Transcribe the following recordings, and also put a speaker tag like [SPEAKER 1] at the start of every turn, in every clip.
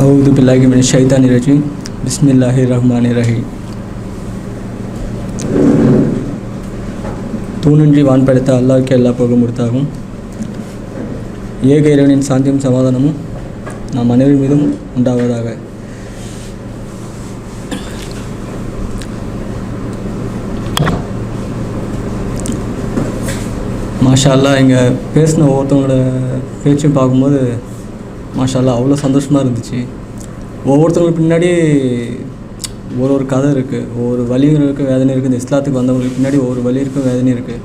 [SPEAKER 1] अऊदबिल्लाशैतानरजी बसमिल्लर रहीम தூணின்றி வான் படைத்த எல்லா புகழும் கொடுத்தாகும் ஏக இறைவனின் சாந்தியும் சமாதானமும் நாம் அனைவரின் மீதும் உண்டாவதாக. மாஷால்லா இங்கே பேசின ஒவ்வொருத்தவங்களோட பேச்சும் பார்க்கும்போது மாஷா அவ்வளோ சந்தோஷமாக இருந்துச்சு. ஒவ்வொருத்தவங்களுக்கு பின்னாடி ஒரு ஒரு கதை இருக்குது ஒவ்வொரு வழிகளுக்கு வேதனை இருக்குது இந்த இஸ்லாத்துக்கு வந்தவங்களுக்கு பின்னாடி ஒவ்வொரு வலி வேதனை இருக்குது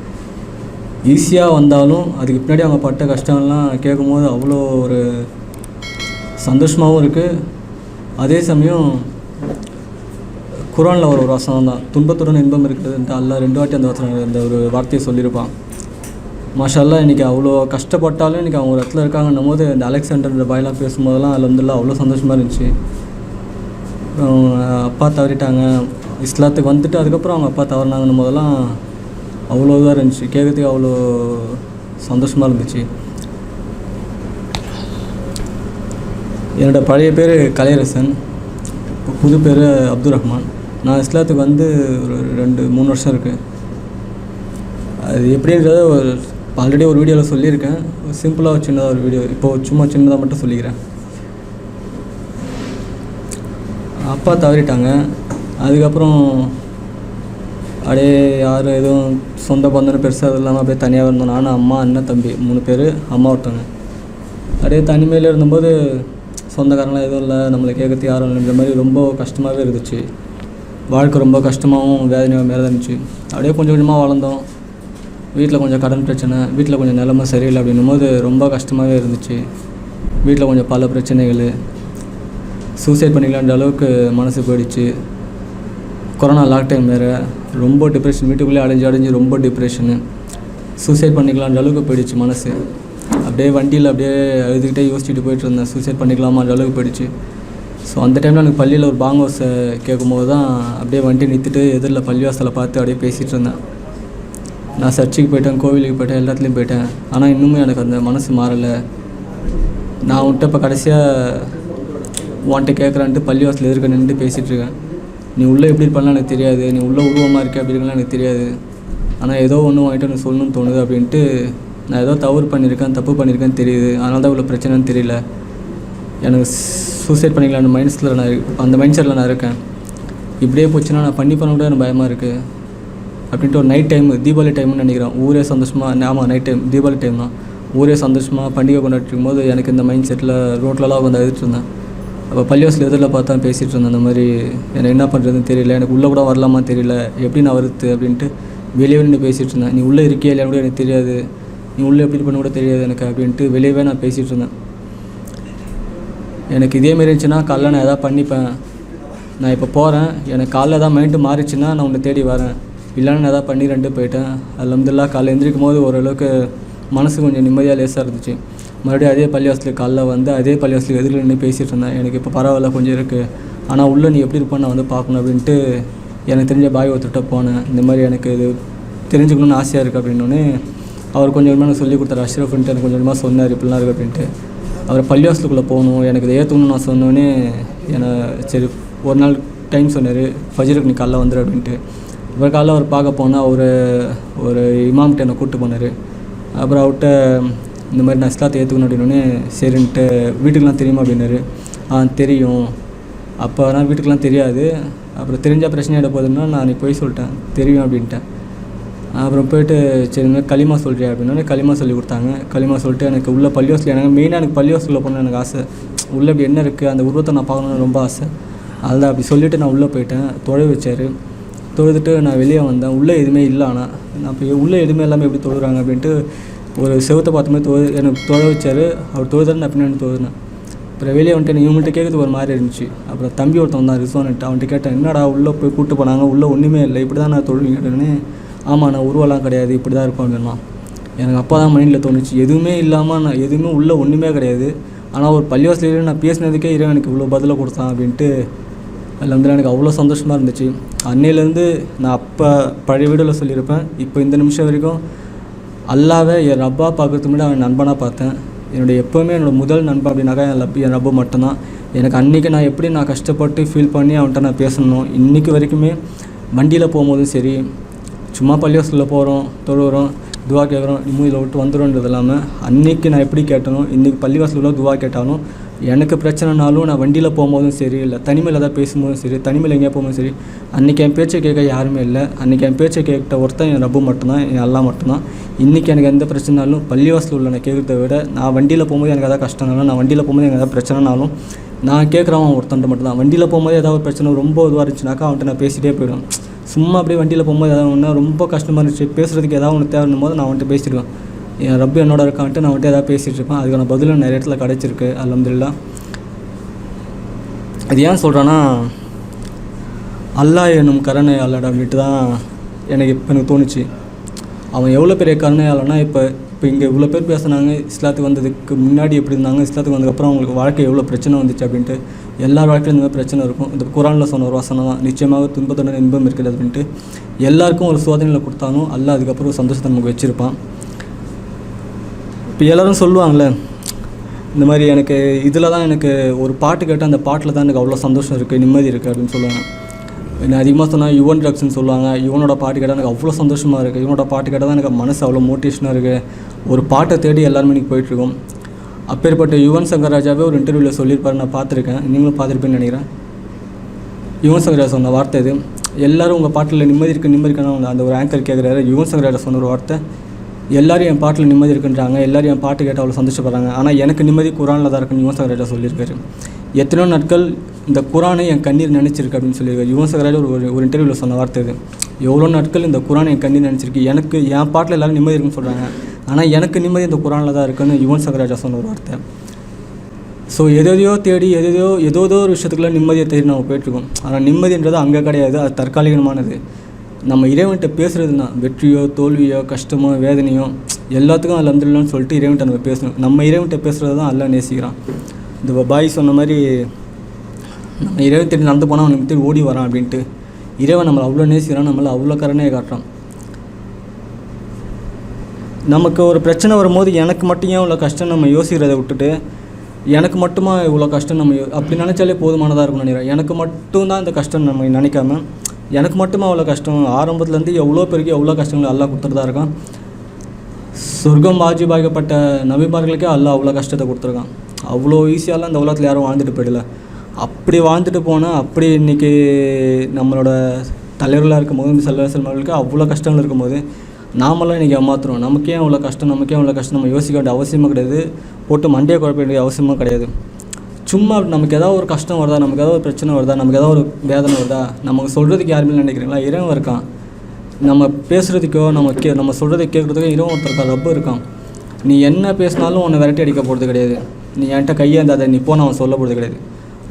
[SPEAKER 1] ஈஸியாக வந்தாலும் அதுக்கு பின்னாடி அவங்க பட்ட கஷ்டங்கள்லாம் கேட்கும்போது அவ்வளோ ஒரு சந்தோஷமாகவும் இருக்குது அதே சமயம் குரானில் ஒரு ஒரு வசனம் தான். துன்பத்துடன் இன்பம் இருக்கிறதுன்ட்டு அல்ல ரெண்டு வாட்டி அந்த வசனம் அந்த ஒரு வார்த்தையை சொல்லியிருப்பான். மாஷல்லா இன்றைக்கி அவ்வளோ கஷ்டப்பட்டாலும் இன்றைக்கி அவங்க ஒரு இடத்துல இருக்காங்கன்னும் போது இந்த அலெக்சாண்டர் பாயெலாம் பேசும்போதெல்லாம் அதில் வந்துலாம் அவ்வளோ சந்தோஷமாக இருந்துச்சு. அப்பா தவறிட்டாங்க. இஸ்லாத்துக்கு வந்துட்டு அதுக்கப்புறம் அவங்க அப்பா தவறினாங்கன்னு போதெல்லாம் அவ்வளோ இதாக இருந்துச்சு. கேட்கறதுக்கு அவ்வளோ சந்தோஷமாக இருந்துச்சு. என்னோடய பழைய பேர் கலையரசன். இப்போ புது பேர் அப்துல் ரஹ்மான். நான் இஸ்லாத்துக்கு வந்து ஒரு ரெண்டு மூணு வருஷம் இருக்குது அது எப்படின்றத ஒரு ஆல்ரெடி ஒரு வீடியோவில் சொல்லியிருக்கேன். சிம்பிளாக ஒரு சின்னதாக ஒரு வீடியோ இப்போது சும்மா சின்னதாக மட்டும் சொல்லிக்கிறேன். அப்பா தவறிட்டாங்க. அதுக்கப்புறம் அப்படியே யாரும் எதுவும் சொந்த பந்தனம் பெருசாக இல்லாமல் அப்படியே தனியாக இருந்தோம். நானும் அம்மா அண்ணன் தம்பி மூணு பேர் அம்மா ஒருத்தவங்க. அப்படியே தனிமையில் இருந்தபோது சொந்தக்காரங்களாம் எதுவும் இல்லை நம்மளை கேட்கறது யாரும் இல்லைன்ற மாதிரி ரொம்ப கஷ்டமாகவே இருந்துச்சு. வாழ்க்கை ரொம்ப கஷ்டமாகவும் வேதனையாக மேலே இருந்துச்சு. அப்படியே கொஞ்சம் கொஞ்சமாக வளர்ந்தோம். வீட்டில் கொஞ்சம் கடன் பிரச்சனை வீட்டில் கொஞ்சம் நிலமை சரியில்லை அப்படின்னும் போது ரொம்ப கஷ்டமாகவே இருந்துச்சு. வீட்டில் கொஞ்சம் பல பிரச்சனைகள் சூசைட் பண்ணிக்கலான்ற அளவுக்கு மனசு போயிடுச்சு. கொரோனா லாக் டைம் வேறு ரொம்ப டிப்ரெஷன் வீட்டுக்குள்ளே அடைஞ்சு அடைஞ்சு ரொம்ப டிப்ரெஷனு சூசைட் பண்ணிக்கலான்ற அளவுக்கு போயிடுச்சு மனசு. அப்படியே வண்டியில் அப்படியே எழுதிக்கிட்டே யோசிச்சுட்டு போயிட்டு இருந்தேன். சூசைட் பண்ணிக்கலாமான்ற அளவுக்கு போயிடுச்சு. ஸோ அந்த டைமில் எனக்கு பள்ளியில் ஒரு பாங்கோஸை கேட்கும்போது தான் அப்படியே வண்டி நிறுத்திட்டு எதிரில் பள்ளிவாசலை பார்த்து அப்படியே பேசிகிட்டு இருந்தேன். நான் சர்ச்சுக்கு போயிட்டேன் கோவிலுக்கு போயிட்டேன் எல்லாத்துலேயும் போயிட்டேன். ஆனால் இன்னுமே எனக்கு அந்த மனசு மாறலை. நான் உன்ட்ட இப்போ கடைசியாக உன்கிட்ட கேட்குறான்ட்டு பள்ளிவாசல் எதிர்க்க நின்று பேசிகிட்டு இருக்கேன் நீ உள்ளே எப்படி இருப்பான்னு எனக்கு தெரியாது. நீ உள்ளே உருவமாக இருக்க அப்படி இருக்கலாம் எனக்கு தெரியாது. ஆனால் ஏதோ ஒன்று வாங்கிட்டு எனக்கு சொல்லணும்னு தோணுது அப்படின்ட்டு நான் ஏதோ தவறு பண்ணியிருக்கேன் தப்பு பண்ணியிருக்கேன்னு தெரியுது. அதனால தான் இவ்வளோ பிரச்சனைன்னு தெரியல. எனக்கு சூசைட் பண்ணிக்கலான்னு மைண்ட்ஸில் நான் அந்த மைண்ட் செட்டில் நான் இருக்கேன். இப்படியே போச்சுன்னா நான் பண்ணி பண்ண கூட எனக்கு பயமாக இருக்குது அப்படின்ட்டு ஒரு நைட் டைம் தீபாவளி டைம்னு நினைக்கிறேன். ஊரே சந்தோஷமாக ஆமாம் நைட் டைம் தீபாவளி டைம் தான். ஊரே சந்தோஷமாக பண்டிகை கொண்டாடிட்டு இருக்கும்போது எனக்கு இந்த மைண்ட் செட்டில் ரோட்லலாம் வந்து அழுதுட்டு இருந்தேன். அப்போ பள்ளிவாசல் எதிரில் பார்த்தா பேசிகிட்டு இருந்தேன். அந்த மாதிரி எனக்கு என்ன பண்ணுறதுன்னு தெரியல. எனக்கு உள்ளே கூட வரலாமா தெரியல. எப்படி நான் வருது அப்படின்ட்டு வெளியே நின்று பேசிகிட்டு இருந்தேன். நீ உள்ளே இருக்கியா கூட எனக்கு தெரியாது. நீ உள்ளே எப்படி பண்ண கூட தெரியாது எனக்கு அப்படின்ட்டு வெளியவே நான் பேசிகிட்டு இருந்தேன். எனக்கு இதேமாரி இருந்துச்சுன்னா காலைல நான் எதாவது பண்ணிப்பேன். நான் இப்போ போகிறேன் எனக்கு காலைல ஏதாவது மைண்டு மாறிச்சுன்னா நான் உன்னை தேடி வரேன். இல்லைன்னா நான் எதாவது பண்ணி ரெண்டு போயிட்டேன். அலமதுல்லா காலைல எழுந்திரிக்கும் போது ஓரளவுக்கு மனசு கொஞ்சம் நிம்மதியாக லேசாக இருந்துச்சு. மறுபடியும் அதே பள்ளிவாசலுக்கு காலைல வந்து அதே பள்ளிவாசலுக்கு எதிரில் நின்று பேசிகிட்டு இருந்தேன். எனக்கு இப்போ பரவாயில்ல கொஞ்சம் இருக்குது ஆனால் உள்ளே நீ எப்படி இருப்பான்னு நான் வந்து பார்க்கணும் அப்படின்ட்டு எனக்கு தெரிஞ்ச பாய் ஒருத்தர்கிட்ட போனேன். இந்த மாதிரி எனக்கு இது தெரிஞ்சுக்கணும்னு ஆசையாக இருக்குது அப்படின்னோடனே அவர் கொஞ்சம் கொஞ்சமாக எனக்கு சொல்லி கொடுத்தாரு. அஷ்ரஃப்ன்ட்டு எனக்கு கொஞ்சம் கொஞ்சமாக சொன்னார் இப்படிலாம் இருக்குது அப்படின்ட்டு. அவர் பள்ளிவாசலுக்குள்ளே போகணும் எனக்கு இதை ஏற்றணும்னு நான் சொன்னோடனே என்னை சரி ஒரு நாள் டைம் சொன்னார் ஃபஜருக்கு நீ காலைல வந்துடு அப்படின்ட்டு. அப்புறம் காலைல அவர் பார்க்க போனால் ஒரு ஒரு இமாம்கிட்ட என்னை கூப்பிட்டு போனார். அப்புறம் அவர்கிட்ட இந்த மாதிரி நான் இஸ்லாத்தை ஏற்றுக்கணும் அப்படின்னோடனே சரின்ட்டு வீட்டுக்கெலாம் தெரியுமா அப்படின்னாரு. ஆ தெரியும். அப்போ ஆனால் வீட்டுக்கெலாம் தெரியாது. அப்புறம் தெரிஞ்சால் பிரச்சனை ஆகிட போகுதுன்னா நான் நீ போய் சொல்லிட்டேன். தெரியும் அப்படின்ட்டேன். அப்புறம் போயிட்டு சரி இந்த களிமா சொல்கிறியா அப்படின்னா களிமா சொல்லி கொடுத்தாங்க. களிமா சொல்லிட்டு எனக்கு உள்ள பள்ளிவாசல் எனக்கு மெயினாக எனக்கு பள்ளிவாசலில் போகணும்னு எனக்கு ஆசை. உள்ளே இப்படி என்ன இருக்குது அந்த உருவத்தை நான் பார்க்கணுன்னு ரொம்ப ஆசை. அதில் அப்படி சொல்லிவிட்டு நான் உள்ளே போயிட்டேன். தொழ வச்சார். தொழுதுட்டு நான் வெளியே வந்தேன். உள்ளே எதுவுமே இல்லை ஆனால் நான் இப்போ உள்ளே எதுவுமே எல்லாமே எப்படி தொழுகிறாங்க அப்படின்ட்டு ஒரு செவத்தை பார்த்த மாதிரி தொழு எனக்கு தொழ வச்சார். அவர் தொழுதாரு நான் பின்னாடி தோதுனேன் அப்புறம் வெளியே வந்துட்டு இவங்கள்ட்ட கேட்குறது ஒரு மாதிரி இருந்துச்சு. அப்புறம் தம்பி ஒருத்தன் தான் ரிசோன்ட்டு அவன்கிட்ட கேட்டேன் என்னடா உள்ளே போய் கூப்பிட்டு போனாங்க? உள்ளே ஒன்றுமே இல்லை. இப்படி தான் நான் தொழுவீங்கன்னு ஆமாம் நான் உருவெல்லாம் கிடையாது. இப்படி தான் இருப்பேன் அப்படின்னா எனக்கு அப்போ தான் மைண்டில் தோணுச்சு. எதுவுமே இல்லாமல் நான் எதுவுமே உள்ளே ஒன்றுமே கிடையாது. ஆனால் ஒரு பள்ளிவாசலையில் நான் பேசினதுக்கே இறைவன் எனக்கு இவ்வளோ பதிலை கொடுத்தான் அப்படின்ட்டு அதில் வந்து எனக்கு அவ்வளோ சந்தோஷமாக இருந்துச்சு. அன்னையிலேருந்து நான் அப்போ பழைய வீடியோவில் சொல்லியிருப்பேன். இப்போ இந்த நிமிஷம் வரைக்கும் அல்லாவை என் ரப்பா பார்க்குறதுக்கு முன்னாடி அவன் நண்பனாக பார்த்தேன். என்னுடைய எப்போவுமே என்னோட முதல் நண்பன் அப்படின்னாக்கா என் லப் என் ரப்பு மட்டும்தான். எனக்கு அன்றைக்கி நான் எப்படி நான் கஷ்டப்பட்டு ஃபீல் பண்ணி அவன்கிட்ட நான் பேசணும் இன்றைக்கி வரைக்குமே வண்டியில் போகும்போதும் சரி சும்மா பள்ளிவாசலில் போகிறோம் தொழுகிறோம் துவா கேட்குறோம் மூதியில் விட்டு வந்துடும்ன்றது இல்லாமல் அன்றைக்கி நான் எப்படி கேட்டனோ இன்றைக்கி பள்ளிவாசலில் துவா கேட்டாலும் எனக்கு பிரச்சனைனாலும் நான் வண்டியில் போகும்போதும் சரி இல்லை தனிமையில் ஏதாவது பேசும்போதும் சரி தனிமையில் எங்கேயா போகும்போதும் சரி அன்றைக்கி என் பேச்சை கேட்க யாருமே இல்லை. அன்றைக்கி என் பேச்சை கேட்ட ஒருத்தன் என் ரப்பு மட்டும்தான் என் அல்லா மட்டும்தான். இன்றைக்கி எனக்கு எந்த பிரச்சனைனாலும் பள்ளிவாசல் உள்ள நான் கேட்குறத விட நான் வண்டியில் போகும்போது எனக்கு எதாவது கஷ்டம்னாலும் நான் வண்டியில் போகும்போது எனக்கு எதாவது பிரச்சனைனாலும் நான் கேட்குறவன் ஒருத்தன் மட்டும்தான். வண்டியில் போகும்போது ஏதாவது ஒரு பிரச்சனை ரொம்ப இதுவாக இருந்துச்சுனாக்கா அவன்கிட்ட நான் பேசிகிட்டே போயிடுவேன். சும்மா அப்படியே வண்டியில் போகும்போது ஏதாவது ஒன்று ரொம்ப கஷ்டமாக இருந்துச்சு பேசுகிறதுக்கு ஏதாவது ஒன்று தேவைன்னும் போது நான் அவன்கிட்ட பேசிடுவேன். என் ரப்பு என்னோட இருக்கான்ட்டு நான் அவன்கிட்ட ஏதாவது பேசிகிட்டு இருப்பேன். அதுக்கான பதிலும் நிறைய இடத்துல கிடச்சிருக்கு. அலமதுல்லா இது ஏன் சொல்கிறேன்னா அல்லாஹ் என்னும் கருணை அல்லாட அப்படின்ட்டு தான் எனக்கு இப்போ எனக்கு தோணுச்சு. அவன் எவ்வளோ பெரிய கருணையாளனா இப்போ இப்போ இங்கே இவ்வளோ பேர் பேசுனாங்க இஸ்லாத்துக்கு வந்ததுக்கு முன்னாடி எப்படி இருந்தாங்க இஸ்லாத்துக்கு வந்ததுக்கப்புறம் அவங்களுக்கு வாழ்க்கை எவ்வளோ பிரச்சனை வந்துச்சு அப்படின்ட்டு எல்லார் வாழ்க்கையில இந்த மாதிரி பிரச்சனை இருக்கும். இந்த குரானில் சொன்ன ஒரு வசனம் தான் நிச்சயமாக துன்பத்துடன் இன்பம் இருக்கிறது அப்படின்ட்டு. எல்லாருக்கும் ஒரு சோதனையில் கொடுத்தாலும் அல்ல அதுக்கப்புறம் சந்தோஷத்தை நமக்கு வச்சுருப்பான். இப்போ எல்லோரும் சொல்லுவாங்கள்ல இந்த மாதிரி எனக்கு இதில் தான் எனக்கு ஒரு பாட்டு கேட்டால் அந்த பாட்டில் தான் எனக்கு அவ்வளோ சந்தோஷம் இருக்குது நிம்மதி இருக்குது அப்படின்னு சொல்லுவாங்க. என்ன அதிகமாக சொன்னால் யுவன் ட்ரக்ஸ்ன்னு சொல்லுவாங்க. யுவனோட பாட்டு கேட்டால் எனக்கு அவ்வளோ சந்தோஷமாக இருக்குது இவனோட பாட்டு கேட்டால் தான் எனக்கு மனசு அவ்வளோ மோட்டிவேஷனாக இருக்குது ஒரு பாட்டை தேடி எல்லாருமே இன்றைக்கி போயிட்டுருக்கோம் அப்பேற்பட்ட யுவன் சங்கர் ராஜாவே ஒரு இன்டர்வியூவில் சொல்லியிருப்பாரு நான் பார்த்துருக்கேன். நீங்களும் பார்த்துருப்பேன்னு நினைக்கிறேன். யுவன் சங்கர் ராஜா சொன்ன வார்த்தை இது. எல்லாரும் உங்கள் பாட்டில் நிம்மதி இருக்குது நிம்மதி இருக்குன்னு அந்த ஒரு ஆங்கர் கேட்குறாரு யுவன் சங்கர் ராஜா சொன்ன ஒரு வார்த்தை. எல்லாரும் என் பாட்டில் நிம்மதி இருக்குன்றாங்க. எல்லாரும் என் பாட்டு கேட்டு அவ்வளோ சந்தோஷப்படுறாங்க. ஆனால் எனக்கு நிம்மதி குரானில் தான் இருக்குன்னு யுவன் சங்கர் சொல்லியிருக்காரு. எத்தனையோ நாட்கள் இந்த குரானை என் கண்ணீர் நினச்சிருக்கு அப்படின்னு சொல்லியிருக்காரு. யுவன் சங்கர் ஒரு ஒரு இன்டர்வியூவில் சொன்ன வார்த்தை இது. எவ்வளோ நாட்கள் இந்த குரானை என் கண்ணீர் நினச்சிருக்கு. எனக்கு என் பாட்டில் எல்லோரும் நிம்மதி இருக்குன்னு சொல்கிறாங்க ஆனால் எனக்கு நிம்மதி இந்த குரானில் தான் இருக்குன்னு யுவன் சகராஜா சொன்ன ஒரு வார்த்தை. ஸோ எதையோ தேடி எதையோ ஏதோ ஒரு விஷயத்துக்குள்ள நிம்மதியை தேடி நம்ம போயிட்டுருக்கோம் ஆனால் நிம்மதின்றது அங்கே கிடையாது. அது தற்காலிகமானது. நம்ம இறைவன்கிட்ட பேசுகிறது தான் வெற்றியோ தோல்வியோ கஷ்டமோ வேதனையோ எல்லாத்துக்கும் அதில் வந்துடலாம்னு சொல்லிட்டு இறைவன்கிட்ட நம்ம பேசணும். நம்ம இறைவன்கிட்ட பேசுகிறது தான் எல்லாம் நேசிக்கிறான். இந்த பாய் சொன்ன மாதிரி நம்ம இறைவன் தேடி நடந்து போனால் அவனுக்கு தேடி ஓடி வரான் அப்படின்ட்டு. இறைவன் நம்மளை அவ்வளோ நேசிக்கிறான் நம்மளை அவ்வளோ கருணையை காட்டுறான். நமக்கு ஒரு பிரச்சனை வரும்போது எனக்கு மட்டும் ஏன் இவ்வளோ கஷ்டம் நம்ம யோசிக்கிறதை விட்டுட்டு எனக்கு மட்டுமா இவ்வளோ கஷ்டம் நம்ம யோ- அப்படி நினச்சாலே போதுமானதாக இருக்கும்னு நினைக்கிறேன். எனக்கு மட்டும்தான் இந்த கஷ்டம் நம்ம நினைக்காம எனக்கு மட்டும் அவ்வளோ கஷ்டம்? ஆரம்பத்துலேருந்து எவ்வளோ பேருக்கு எவ்வளோ கஷ்டங்கள் எல்லாம் கொடுத்துட்டு இருக்கான். சொர்க்கம் வாஜிபாகப்பட்ட நபிமார்களுக்கே எல்லாம் அவ்வளோ கஷ்டத்தை கொடுத்துருக்கான். அவ்வளோ ஈஸியாலாம் இந்த உலகத்தில் யாரும் வாழ்ந்துட்டு போயிடல. அப்படி வாழ்ந்துட்டு போனால் அப்படி இன்றைக்கி நம்மளோட தலைவர்களாக இருக்கும் போது செல்வ செல்வர்களுக்கு அவ்வளோ கஷ்டங்கள் இருக்கும்போது நாமெல்லாம் இன்றைக்கி ஏமாத்துறோம். நமக்கே அவ்வளோ கஷ்டம் நமக்கே அவ்வளோ கஷ்டம். நம்ம யோசிக்க வேண்டிய அவசியமும் கிடையாது. போட்டு மண்டையை குழப்ப வேண்டிய அவசியமும் கிடையாது. சும்மா நமக்கு ஏதாவது ஒரு கஷ்டம் வருதா நமக்கு ஏதாவது ஒரு பிரச்சனை வருதா நமக்கு ஏதாவது ஒரு வேதனை வருதா நமக்கு சொல்கிறதுக்கு யாருமே நினைக்கிறீங்களா? இறைவன் இருக்கான். நம்ம பேசுகிறதுக்கோ நம்ம கே நம்ம சொல்கிறத கேட்குறதுக்கோ இறைவன் ஒருத்தர் ரப்பு இருக்கான். நீ என்ன பேசினாலும் உன்னை விரட்டி அடிக்க போகிறது கிடையாது. நீ என்கிட்ட கையே கையேந்தாத நீ போ நான் சொல்ல போகிறது கிடையாது.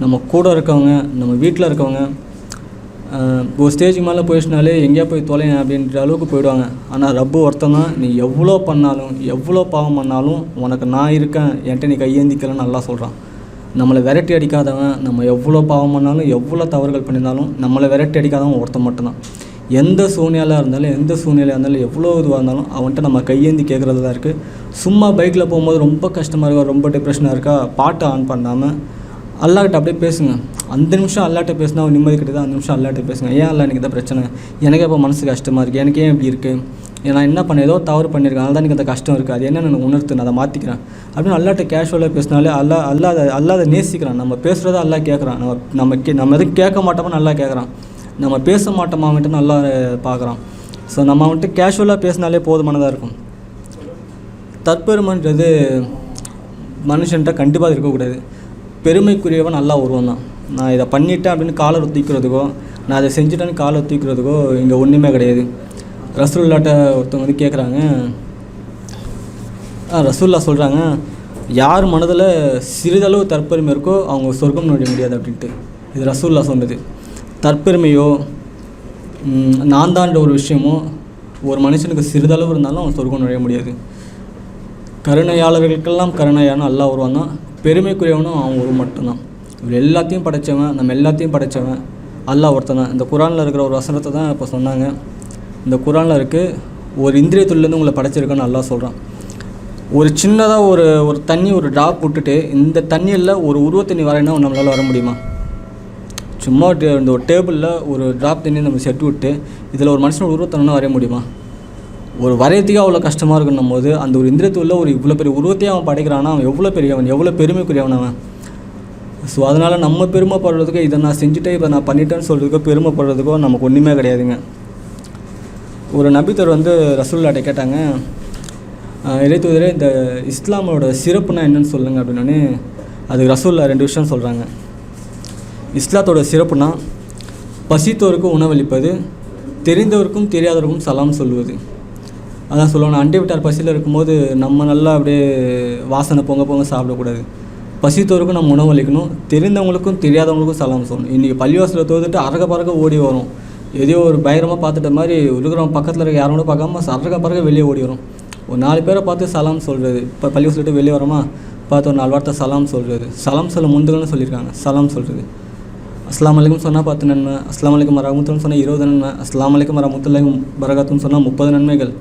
[SPEAKER 1] நம்ம கூட இருக்கவங்க நம்ம வீட்டில் இருக்கவங்க ஒரு ஸ்டேஜுக்கு மேலே போயிடுச்சுனாலே எங்கேயா போய் தொலைங்க அப்படின்ற அளவுக்கு போயிடுவாங்க. ஆனால் ரப்பு ஒருத்தன் தான். நீ எவ்வளோ பண்ணாலும் எவ்வளோ பாவம் பண்ணாலும் உனக்கு நான் இருக்கேன் என்கிட்ட நீ கையேந்திக்கலன்னு நல்லா சொல்கிறான் நம்மளை விரட்டி அடிக்காதவன் நம்ம எவ்வளோ பாவம் பண்ணாலும் எவ்வளோ தவறுகள் பண்ணியிருந்தாலும் நம்மளை விரட்டி அடிக்காதவன் ஒருத்தன் மட்டும்தான். எந்த சூழ்நிலையாக இருந்தாலும் எந்த சூழ்நிலையாக இருந்தாலும் எவ்வளோ இதுவாக இருந்தாலும் அவன்கிட்ட நம்ம கையேந்தி கேட்குறது தான் இருக்குது சும்மா பைக்கில் போகும்போது ரொம்ப கஷ்டமாக இருக்கா ரொம்ப டிப்ரெஷனாக இருக்கா பாட்டை ஆன் பண்ணாமல் அல்லாட்ட அப்படியே பேசுங்க. அந்த நிமிஷம் அல்லாட்ட பேசினா அவன் நிம்மதி கிடையாது அந்த நிமிஷம் அல்லாட்ட பேசுங்க. ஏன் அல்லா எனக்கு இந்த பிரச்சனை? எனக்கே இப்போ மனசு கஷ்டமாக இருக்குது எனக்கு ஏன் இப்படி இருக்குது நான் என்ன பண்ண ஏதோ தவறு பண்ணியிருக்கேன். அதனால தான் எனக்கு அந்த கஷ்டம் இருக்குது அது என்ன எனக்கு உணர்த்து நான் அதை மாற்றிக்கிறேன் அப்படின்னு அல்லாட்ட கேஷுவலாக பேசினாலே அல்லா அல்லா அதை அல்லா அதை நேசிக்கிறான். நம்ம பேசுகிறத அல்லா கேட்குறான் நம்ம நம்ம கே நம்ம எதுவும் கேட்க மாட்டோமோ நல்லா கேட்குறான் நம்ம பேச மாட்டோமா அவன்கிட்ட நல்லா பார்க்குறான் ஸோ நம்ம வந்துட்டு கேஷுவலாக பேசினாலே போதுமானதாக இருக்கும். தற்பெருமைன்றது மனுஷன்ட்ட கண்டிப்பாக இருக்கக்கூடாது. பெருமைக்குரியவன் நல்லா உருவம் தான் நான் இதை பண்ணிட்டேன் அப்படின்னு காலை தூக்கிறதுக்கோ நான் அதை செஞ்சுட்டேன்னு காலை தூக்கிறதுக்கோ இங்கே ஒன்றுமே கிடையாது. ரசூல்லாட்ட ஒருத்தவங்க வந்து கேட்குறாங்க ரசூல்லா சொல்கிறாங்க யார் மனதில் சிறிதளவு தற்பெருமை இருக்கோ அவங்க சொர்க்கம் நுழைய முடியாது அப்படின்ட்டு. இது ரசூல்லா சொன்னது. தற்பெருமையோ நான் தான்ற ஒரு விஷயமோ ஒரு மனுஷனுக்கு சிறிதளவு இருந்தாலும் அவன் சொர்க்கம் நுழைய முடியாது. கருணையாளர்களுக்கெல்லாம் கருணையான அல்லா ஒருவன் தான். பெருமைக்குரியவனும் அவன் ஒரு மட்டும்தான். இவர் எல்லாத்தையும் படைத்தவன் நம்ம எல்லாத்தையும் படைத்தவன் அல்லாஹ் ஒருத்தன் தான். இந்த குரானில் இருக்கிற ஒரு வசனத்தை தான் இப்போ சொன்னாங்க. இந்த குரானில் இருக்குது ஒரு இந்திரியத்துலேருந்து உங்களை படைச்சிருக்கேன்னு நல்லா சொல்கிறான் ஒரு சின்னதாக ஒரு ஒரு தண்ணி ஒரு ட்ராப் விட்டுட்டு இந்த தண்ணியில் ஒரு உருவத்தண்ணி வரையினா நம்மளால் வர முடியுமா? சும்மா டே- இந்த ஒரு டேபிளில் ஒரு ட்ராப் தண்ணி நம்ம செட்டு விட்டு இதில் ஒரு மனுஷனோட உருவத்தனா வரைய முடியுமா? ஒரு வரையத்துக்கே அவ்வளோ கஷ்டமாக இருக்குன்னும் போது அந்த ஒரு இந்திரத்துள்ள ஒரு இவ்வளோ பெரிய உருவத்தையே அவன் படைக்கிறானா? அவன் எவ்வளோ பெரியவன்? எவ்வளோ பெருமைக்குரியவன் அவன்? ஸோ அதனால் நம்ம பெருமைப்படுறதுக்கோ இதை நான் செஞ்சுட்டே இதை நான் பண்ணிட்டேன்னு சொல்கிறதுக்கோ பெருமைப்படுறதுக்கோ நமக்கு ஒன்றுமே கிடையாதுங்க. ஒரு நபித்தர் வந்து ரசூல்லாட்ட கேட்டாங்க இறை இறைத்தூதரே இந்த இஸ்லாமோட சிறப்புனா என்னன்னு சொல்லுங்கள் அப்படின்னு அதுக்கு ரசூல்லா ரெண்டு விஷயம் சொல்கிறாங்க இஸ்லாத்தோட சிறப்புனா பசித்தோருக்கும் உணவளிப்பது தெரிந்தவருக்கும் தெரியாதவருக்கும் சலாம் சொல்லுவது. அதான் சொல்லுவாங்க அண்டை விட்டார் பசியில் இருக்கும்போது நம்ம நல்லா அப்படியே வாசனை பொங்க பொங்க சாப்பிடக்கூடாது. பசித்தோருக்கும் நம்ம உணவளிக்கணும் தெரிந்தவங்களுக்கும் தெரியாதவங்களுக்கும் சலாம் சொல்லணும். இன்றைக்கி பள்ளிவாசலில் தோதுட்டு அரக பறக்க ஓடி வரும். எதையோ ஒரு பயங்கரமாக பார்த்துட்ட மாதிரி இருக்கிறவங்க பக்கத்தில் இருக்க யாரும் பார்க்காம சரக பறக்க வெளியே ஓடிடும் ஒரு நாலு பேரை பார்த்து சலாம் சொல்கிறது இப்போ பள்ளி சொல்லிட்டு வெளியே வரோமா? பார்த்து ஒரு நாலு வார்த்தை சலாம் சொல்கிறது சலாம் சொல்ல முந்துகள்னு சொல்லியிருக்காங்க. சலாம் சொல்கிறது அஸ்லாம் வலைக்கும் சொன்னால் பத்து நன்மை அஸ்லாம் வலைக்கும் மரமுத்துன்னு சொன்னால் இருபது நன்மை அஸ்லாம் வலைக்கும் மரமுத்துலையும் பரகாத்துன்னு சொன்னால் முப்பது நன்மைகள்.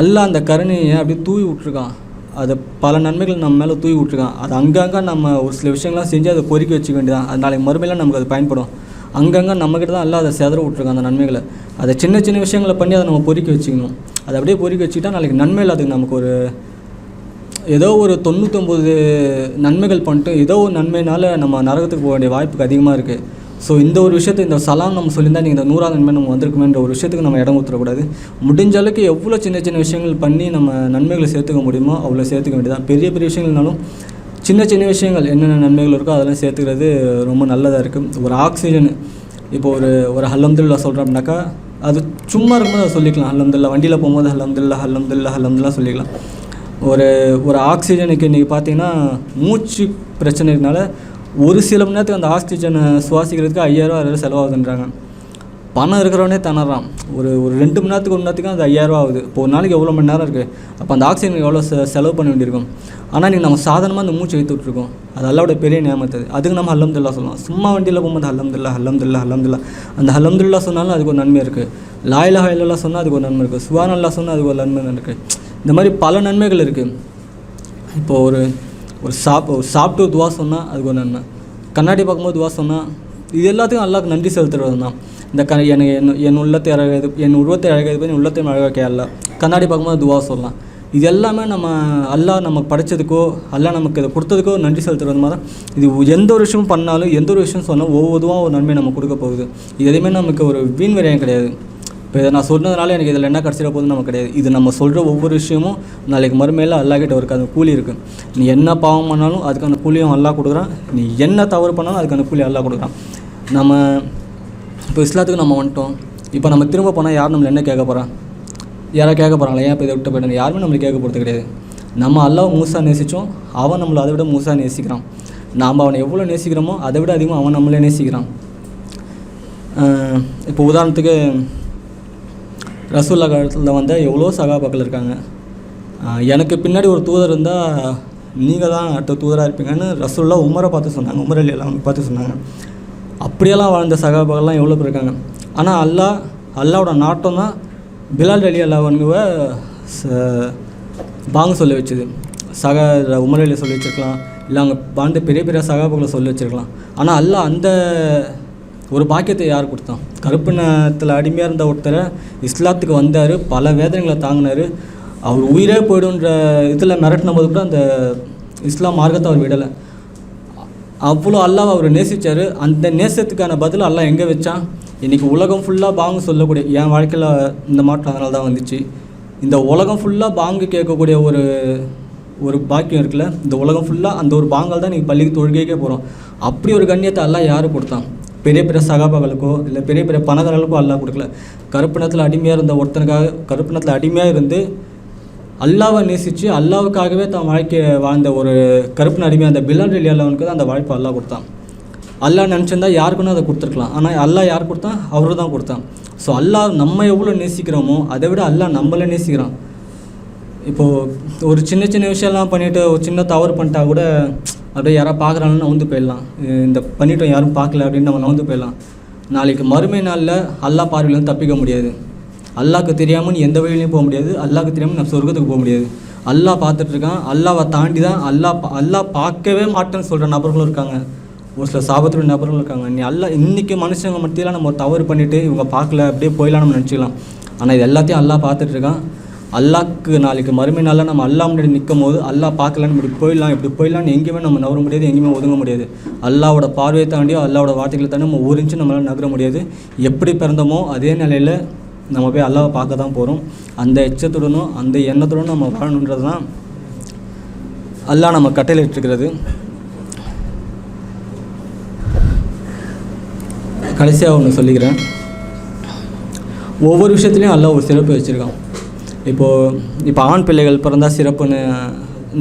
[SPEAKER 1] அல்லாஹ் அந்த கருணையை அப்படியே தூவி விட்ருக்கான் அது பல நன்மைகள் நம்ம மேலே தூவி விட்ருக்கான் அது அங்கங்கே நம்ம ஒரு சில விஷயங்கள்லாம் செஞ்சு அதை பொறுக்கி வச்சுக்க வேண்டியதான் அது நாளைக்கு மறுமையெல்லாம் நமக்கு அது பயன்படும். அங்கங்கே நம்மக்கிட்ட தான் எல்லாம் அதை செதற விட்ருக்கோம் அந்த நன்மைகளை. அதை சின்ன சின்ன விஷயங்களை பண்ணி அதை நம்ம பொறுக்கி வச்சுக்கணும். அதை அப்படியே பொறுக்கி வச்சுக்கிட்டா நாளைக்கு நன்மையில் அதுக்கு நமக்கு ஒரு ஏதோ ஒரு தொண்ணூற்றொம்பது நன்மைகள் பண்ணிட்டு ஏதோ ஒரு நன்மைனால நம்ம நரகத்துக்கு போக வேண்டிய வாய்ப்புக்கு அதிகமாக இருக்குது ஸோ இந்த ஒரு விஷயத்தை இந்த சலாம் நம்ம சொல்லியிருந்தா நீங்கள் இந்த நூறாவது நன்மை நம்ம வந்திருக்குமேன்ற ஒரு விஷயத்துக்கு நம்ம இடம் கொடுத்துடக்கூடாது. முடிஞ்ச அளவுக்கு எவ்வளோ சின்ன சின்ன விஷயங்கள் பண்ணி நம்ம நன்மைகளை சேர்த்துக்க முடியுமோ அவ்வளோ சேர்த்துக்க வேண்டியதான் பெரிய பெரிய விஷயங்கள்னாலும் சின்ன சின்ன விஷயங்கள் என்னென்ன நன்மைகள் இருக்கோ அதெல்லாம் சேர்த்துக்கிறது ரொம்ப நல்லதாக இருக்குது ஒரு ஆக்சிஜன் இப்போ ஒரு ஒரு ஹல்லம்துல்லா சொல்கிறோம் அப்படின்னாக்கா அது சும்மா இருக்கும்போது அதை சொல்லிக்கலாம். ஹல்லம்துல்லா வண்டியில் போகும்போது ஹல்லம்துல்லா ஹல்லம்துல்லா ஹல்லம்துல்லா சொல்லிக்கலாம். ஒரு ஒரு ஆக்சிஜனுக்கு இன்றைக்கி பார்த்தீங்கன்னா மூச்சு பிரச்சனைனால ஒரு சில மணி நேரத்துக்கு அந்த ஆக்சிஜனை சுவாசிக்கிறதுக்கு ஐயாயிரம் ஆறாயிரம் செலவாகுதுன்றாங்க. பணம் இருக்கிறவனே திணறான். ஒரு ஒரு ரெண்டு மணி நேரத்துக்கு ஒரு நேரத்துக்கு அது ஐயாயிரரூவா ஆகுது. இப்போ ஒரு நாளைக்கு எவ்வளோ மணி நேரம் இருக்குது அப்போ அந்த ஆக்சிஜனுக்கு எவ்வளோ செ செலவு பண்ண வேண்டியிருக்கும்? ஆனால் நீங்கள் நம்ம சாதாரணமாக அந்த மூச்சு வைத்து விட்ருக்கோம் அது அல்லாவோட பெரிய நியமத்தது அதுக்கு நம்ம ஹல்லம்துல்லா சொல்லலாம். சும்மா வண்டியில் போகும்போது ஹல்லம்துல்லா ஹல்லம்துல்லா ஹல்லம்துல்லா அந்த ஹல்லம்துல்லா சொன்னாலும் அதுக்கு ஒரு நன்மை இருக்குது லாயிலா ஹைலல்லா சொன்னால் அதுக்கு ஒரு நன்மை இருக்குது சுவானல்லா சொன்னால் அதுக்கு ஒரு நன்மை இருக்குது இந்த மாதிரி பல நன்மைகள் இருக்குது இப்போ ஒரு ஒரு சாப் ஒரு சாப்பிட்டு துவா சொன்னால் அதுக்கு ஒரு நன்மை. கண்ணாடி பார்க்கும்போது துவா சொன்னால் இது எல்லாத்துக்கும் அல்லாஹ்க்கு நன்றி செலுத்துறது தான் இந்த க எனக்கு என் என் உள்ளத்தை அழகு என் உருவத்தை அழகு பண்ணி உள்ளத்தையும் அழகாக்கே அல்ல. கண்ணாடி பார்க்கும்போது துவா சொல்லலாம். இது எல்லாமே நம்ம அல்லாஹ் நமக்கு படைச்சதுக்கோ அல்லா நமக்கு இதை கொடுத்ததுக்கோ நன்றி செலுத்துறது மாதிரி இது எந்த ஒரு விஷயமும் பண்ணாலும் எந்த ஒரு விஷயம் சொன்னால் ஒவ்வொருவா ஒரு நன்மை நம்ம கொடுக்க போகுது. இது எதுவுமே நமக்கு ஒரு வீண் விரயம் கிடையாது. இப்போ இதை நான் சொன்னதுனால எனக்கு இதில் என்ன கிடச்சிட போகுதுன்னு நமக்கு கிடையாது. இது நம்ம சொல்கிற ஒவ்வொரு விஷயமும் நாளைக்கு மறுமையில் அல்லாஹ்கிட்ட ஒரு அந்த கூலி இருக்குது நீ என்ன பாவம் பண்ணாலும் அதுக்கான கூலியும் அல்லா கொடுக்குறான். நீ என்ன தவறு பண்ணாலும் அதுக்கான கூலி அல்லா கொடுக்குறான். நம்ம இப்போ இஸ்லாத்துக்கு நம்ம வந்துட்டோம். இப்போ நம்ம திரும்ப போனால் யார் நம்மளை என்ன கேட்க போகிறான் யாராவது கேட்க போகிறாங்களா ஏன் இப்போ இதை விட்டு போயிட்டேன் யாருமே நம்மளுக்கு கேட்க போகிறது கிடையாது. நம்ம அல்லாஹ் மூசா நேசித்தோம் அவன் நம்மளை அதை விட மூசா நேசிக்கிறான். நாம் அவனை எவ்வளோ நேசிக்கிறோமோ அதை விட அதிகமாக அவன் நம்மளே நேசிக்கிறான். இப்போ உதாரணத்துக்கு ரசூல்லா காலத்தில் வந்த எவ்வளோ சகாபாக்கள் இருக்காங்க. எனக்கு பின்னாடி ஒரு தூதர் இருந்தால் நீங்கள் தான் அடுத்த தூதராக இருப்பீங்கன்னு ரசூல்லா உமரை பார்த்து சொன்னாங்க. உமர் அலி எல்லாம் பார்த்து சொன்னாங்க. அப்படியெல்லாம் வாழ்ந்த சகாபாக்கள்லாம் எவ்வளோ பேர் இருக்காங்க? ஆனால் அல்லாஹ் அல்லாவோட நாட்டம் தான் பிலால் அலி அல்லாவனுவ பாங்க சொல்லி வச்சுது. சக உமர் அலி சொல்லி வச்சிருக்கலாம். இல்லை அங்கே வாழ்ந்த பெரிய பெரிய சகாபாக்களை சொல்லி வச்சிருக்கலாம். ஆனால் அல்லாஹ் அந்த ஒரு பாக்கியத்தை யார் கொடுத்தான்? கருப்பினத்தில் அடிமையாக இருந்த ஒருத்தரை இஸ்லாத்துக்கு வந்தார் பல வேதனைகளை தாங்கினார். அவர் உயிரே போய்டுன்ற இதில் மிரட்டின போது கூட அந்த இஸ்லாம் மார்க்கத்தை அவர் விடலை. அவ்வளோ அல்லாஹ் அவர் நேசிச்சார். அந்த நேசத்துக்கான பதில் அல்லாஹ் எங்கே வச்சான்? இன்றைக்கி உலகம் ஃபுல்லாக பாங்கு சொல்லக்கூடிய என் வாழ்க்கையில் இந்த மாற்றம் அதனால தான் வந்துச்சு. இந்த உலகம் ஃபுல்லாக பாங்கு கேட்கக்கூடிய ஒரு ஒரு பாக்கியம் இருக்குல்ல? இந்த உலகம் ஃபுல்லாக அந்த ஒரு பாங்கால் தான் நீங்கள் பள்ளிக்கு தொழுகைக்கே போகிறோம் அப்படி ஒரு கண்ணியத்தை அல்லாஹ் யார் கொடுத்தான்? பெரிய பெரிய சகாபாக்களுக்கோ இல்லை பெரிய பெரிய பணக்காரர்களுக்கோ அல்லாஹ் கொடுக்கல. கருப்பினத்தில் அடிமையாக இருந்த ஒருத்தனுக்காக கருப்பினத்தில் அடிமையாக இருந்து அல்லாவை நேசித்து அல்லாவுக்காகவே தன் வாழ்க்கையை வாழ்ந்த ஒரு கருப்பு அடிமை அந்த பிலால் அலி அல்லாவுக்கு தான் அந்த வாய்ப்பு அல்லா கொடுத்தான். அல்லாஹ் நினச்சிருந்தா யாருக்குன்னு அதை கொடுத்துருக்கலாம். ஆனால் அல்லாஹ் யார் கொடுத்தா அவரு தான் கொடுத்தான். ஸோ அல்லாஹ் நம்ம எவ்வளோ நேசிக்கிறோமோ அதை விட அல்லாஹ் நம்மளை நேசிக்கிறான். இப்போது ஒரு சின்ன சின்ன விஷயம்லாம் பண்ணிவிட்டு ஒரு சின்ன தவறு பண்ணிட்டா கூட அப்படியே யாராவது பார்க்குறாங்கன்னு நவுந்து போயிடலாம். இந்த பண்ணிட்டோம் யாரும் பார்க்கல அப்படின்னு நம்ம நவுந்து போயிடலாம். நாளைக்கு மறுமை நாளில் அல்லாஹ் பார்வையிலேருந்து தப்பிக்க முடியாது. அல்லாஹ்க்கு தெரியாமல் எந்த வழியிலையும் போக முடியாது. அல்லாக்கு தெரியாமல் நம்ம சொர்க்கத்துக்கு போக முடியாது. அல்லா பார்த்துட்ருக்கான். அல்லாவை தாண்டி தான் அல்லாஹ் அல்லா அல்லாஹ் பார்க்கவே மாட்டேன்னு சொல்கிற நபர்களும் இருக்காங்க. ஒரு சில சாபத்துடைய நபர்களும் இருக்காங்க. நீ அல்லா இன்றைக்கி மனுஷங்க மத்தியில் நம்ம தவறு பண்ணிவிட்டு இவங்க பார்க்கல அப்படியே போயிடலாம் நம்ம நினச்சிக்கலாம். ஆனால் இது எல்லாத்தையும் அல்லாஹ் பார்த்துட்ருக்கான். அல்லாக்கு நாளைக்கு மறுமை நாளில் நம்ம அல்லா முன்னாடி நிற்கும் போது அல்லா பார்க்கலன்னு இப்படி போயிடலாம் இப்படி போயிடலாம்னு எங்கேயுமே நம்ம நகர முடியாது எங்கேயுமே ஒதுங்க முடியாது. அல்லாவோட பார்வையை தாண்டியோ அல்லாவோட வார்த்தைகளை தாண்டி நம்ம ஒரு இன்ச்சு நம்மளால் நகர முடியாது. எப்படி பிறந்தோமோ அதே நிலையில் நம்ம போய் அல்லாவை பார்க்க தான் போகிறோம் அந்த எச்சத்துடனும் அந்த எண்ணத்துடனும் நம்ம வாழணுன்றது தான் அல்லாஹ் நம்ம கட்டளையிட்டிருக்கிறது கடைசியாக ஒன்று சொல்லிக்கிறேன். ஒவ்வொரு விஷயத்துலையும் அல்லாஹ் ஒரு சிறப்பு வச்சுருக்கான். இப்போது இப்போ ஆண் பிள்ளைகள் பிறந்தா சிறப்புன்னு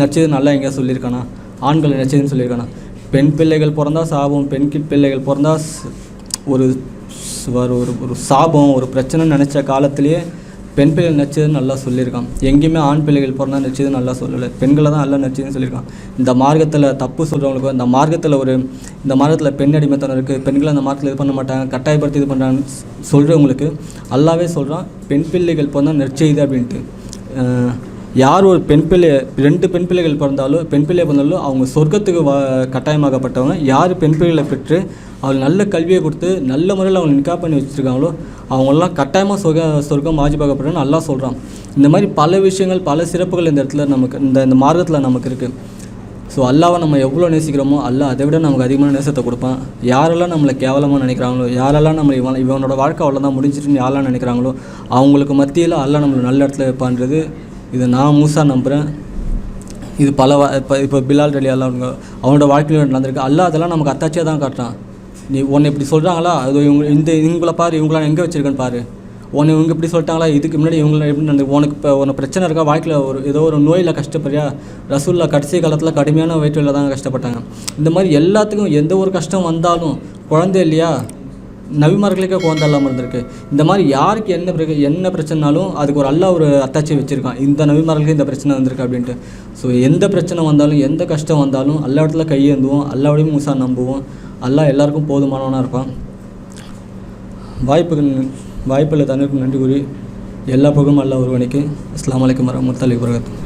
[SPEAKER 1] நச்சது நல்லா எங்கேயா சொல்லியிருக்கானா? ஆண்கள் நச்சதுன்னு சொல்லியிருக்கானா? பெண் பிள்ளைகள் பிறந்தா சாபம் பெண் பிள்ளைகள் பிறந்தால் ஒரு சுவர் ஒரு ஒரு சாபம் ஒரு பிரச்சனைன்னு நினச்ச காலத்திலேயே பெண் பிள்ளைகள் நச்சதுன்னு நல்லா சொல்லியிருக்கான் எங்கேயுமே ஆண் பிள்ளைகள் பிறந்தா நச்சது நல்லா சொல்லலை. பெண்களை தான் நல்லா நச்சதுன்னு சொல்லியிருக்கான் இந்த மார்க்கத்தில் தப்பு சொல்கிறவங்களுக்கு இந்த மார்க்கத்தில் ஒரு இந்த மார்க்கத்தில் பெண் அடிமைத்தனம் இருக்குது பெண்களை அந்த மார்க்கத்தில் இது பண்ண மாட்டாங்க. கட்டாயப்படுத்தி இது பண்ணுறாங்கன்னு சொல்கிறவங்களுக்கு அல்லாவே சொல்கிறான் பெண் பிள்ளைகள் பிறந்தா நற்செய்து அப்படின்ட்டு. யார் ஒரு பெண் பிள்ளை ரெண்டு பெண் பிள்ளைகள் பிறந்தாலும் பெண் பிள்ளை பிறந்தாலும் அவங்க சொர்க்கத்துக்கு வ கட்டாயமாக்கப்பட்டவங்க யார் பெண் பிள்ளைகளை பெற்று அவங்க நல்ல கல்வியை கொடுத்து நல்ல முறையில் அவங்க நிக்கா பண்ணி வச்சுருக்காங்களோ அவங்களாம் கட்டாயமாக சொர்க்க சொர்க்கம் வாஜிபாக்கப்பட்டன்னு நல்லா சொல்கிறான் இந்த மாதிரி பல விஷயங்கள் பல சிறப்புகள் இந்த இடத்துல நமக்கு இந்த இந்த மார்க்கத்தில் நமக்கு இருக்குது ஸோ அல்லாவை நம்ம எவ்வளோ நேசிக்கிறோமோ அல்லா அதை விட நமக்கு அதிகமான நேசத்தை கொடுப்பான். யாரெல்லாம் நம்மளை கேவலமாக நினைக்கிறாங்களோ யாரெல்லாம் நம்மளை இவன் இவனோட வாழ்க்கை அவ்வளோதான் முடிஞ்சிட்டுன்னு யாரெல்லாம் நினைக்கிறாங்களோ அவங்களுக்கு மத்தியில் அல்லாஹ் நம்மளை நல்ல இடத்துல வைப்பான்றது இதை நான் மூசாக நம்புகிறேன் இது பல வா இப்போ இப்போ பிலால் ரலி அல்லா அவங்க அவனோட வாழ்க்கையில் நடந்திருக்கு. அல்லா அதெல்லாம் நமக்கு அத்தாச்சியாக தான் காட்டுறான். நீ உன்னை இப்படி சொல்கிறாங்களா அது இவங்க இந்த இவங்கள பாரு இவங்களாம் எங்கே வச்சுருக்கேன்னு பாரு. உன்னை இவங்க இப்படி சொல்லிட்டாங்களா? இதுக்கு முன்னாடி இவங்களாம் எப்படி நடந்து உனக்கு இப்போ உனக்கு பிரச்சனை இருக்கா? வாழ்க்கையில் ஒரு ஏதோ ஒரு நோயில் கஷ்டப்படுறியா? ரசூல்லா கடைசி காலத்தில் கடுமையான வயிற்றில் தான் கஷ்டப்பட்டாங்க. இந்த மாதிரி எல்லாத்துக்கும் எந்த ஒரு கஷ்டம் வந்தாலும் குழந்தை இல்லையா? நபிமார்களுக்கே குழந்தை இல்லாமல் இருந்திருக்கு. இந்த மாதிரி யாருக்கு என்ன பிர என்ன பிரச்சனைனாலும் அதுக்கு ஒரு அல்லா ஒரு அத்தாச்சி வச்சுருக்கான். இந்த நபிமார்களுக்கு இந்த பிரச்சனை வந்திருக்கு அப்படின்ட்டு. ஸோ எந்த பிரச்சனை வந்தாலும் எந்த கஷ்டம் வந்தாலும் எல்லா இடத்துல கையேந்துவோம் எல்லாவோடையும் மூசா நம்புவோம். எல்லாம் எல்லாருக்கும் போதுமானவனாக இருப்பான். வாய்ப்புகள் வாய்ப்பில் தனக்கும் நன்றி கூறி எல்லா பக்கமும் அல்லா ஒருவனுக்கு. அஸ்ஸலாமு அலைக்கும் வரமத்துல்லாஹி வரகாத்துஹு